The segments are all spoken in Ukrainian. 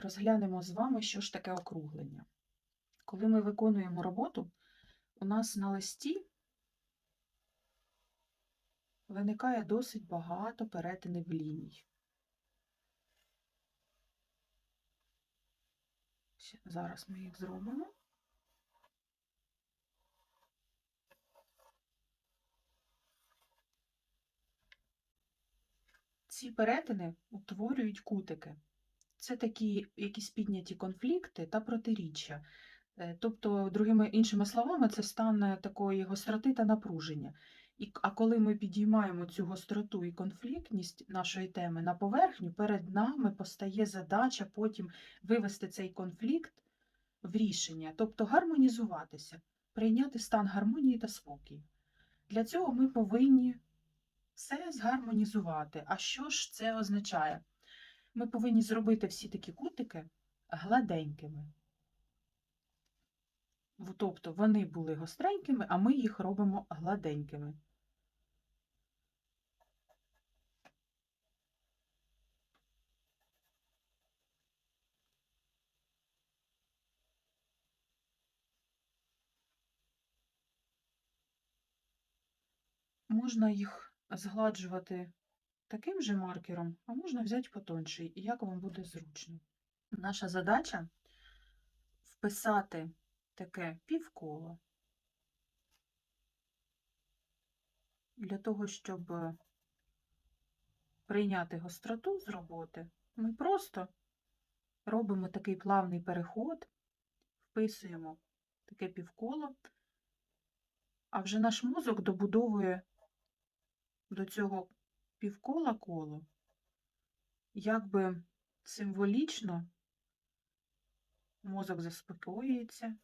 розглянемо з вами, що ж таке округлення. Коли ми виконуємо роботу, у нас на листі виникає досить багато перетинів ліній. Зараз ми їх зробимо. Ці перетини утворюють кутики. Це такі якісь підняті конфлікти та протиріччя. Е, Тобто, другими іншими словами, це стан е, такої гостроти та напруження. І, а коли ми підіймаємо цю гостроту і конфліктність нашої теми на поверхню, перед нами постає задача потім вивести цей конфлікт в рішення, тобто гармонізуватися, прийняти стан гармонії та спокою. Для цього ми повинні все згармонізувати. А що ж це означає? Ми повинні зробити всі такі кутики гладенькими. Тобто вони були гостренькими, а ми їх робимо гладенькими. Можна їх згладжувати таким же маркером, а можна взяти потонший, як вам буде зручно. Наша задача вписати таке півколо для того, щоб прийняти гостроту з роботи, ми просто робимо такий плавний переход, вписуємо таке півколо, а вже наш мозок добудовує до цього півкола коло, якби символічно мозок заспокоюється,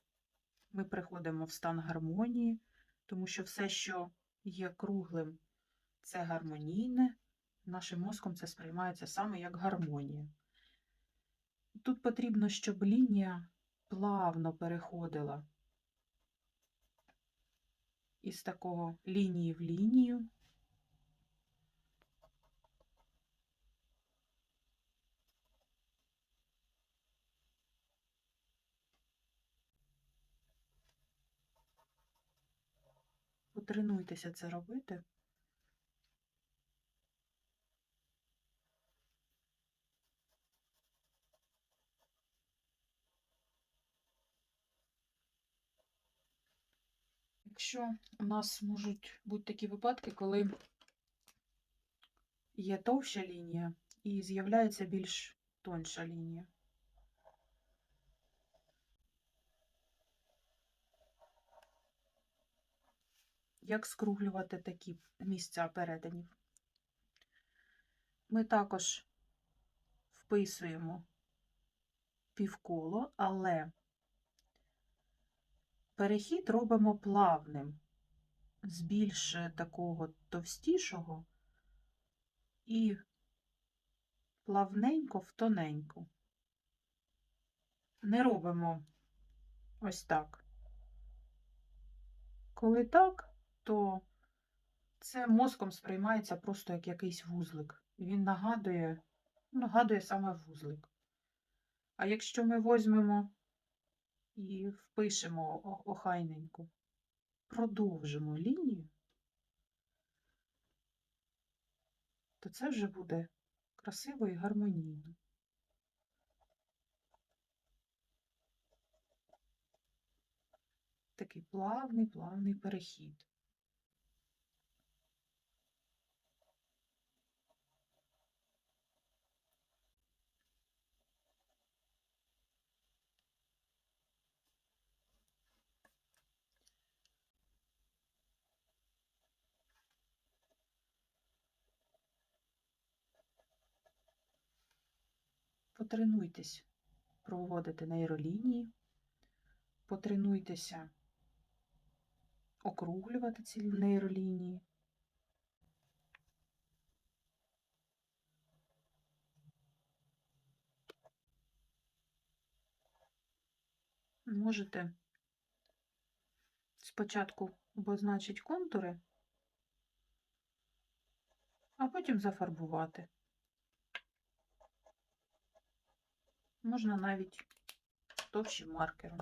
ми приходимо в стан гармонії, тому що все, що є круглим, це гармонійне, нашим мозком це сприймається саме як гармонія. Тут потрібно, щоб лінія плавно переходила із такого лінії в лінію. Потренуйтеся це робити. Якщо у нас можуть бути такі випадки, коли є товща лінія і з'являється більш тонша лінія. Як скруглювати такі місця перетинів? Ми також вписуємо півколо, але перехід робимо плавним, з більш е, такого товстішого і плавненько в тоненьку. Не робимо ось так. Коли так, то це мозком сприймається просто як якийсь вузлик. Він нагадує, нагадує саме вузлик. А якщо ми візьмемо і впишемо охайненько, продовжимо лінію, то це вже буде красиво і гармонійно. Такий плавний, плавний перехід. Потренуйтесь проводити нейролінії, потренуйтеся округлювати ці нейролінії. Можете спочатку обозначити контури, а потім зафарбувати. Можна навіть товщим маркером.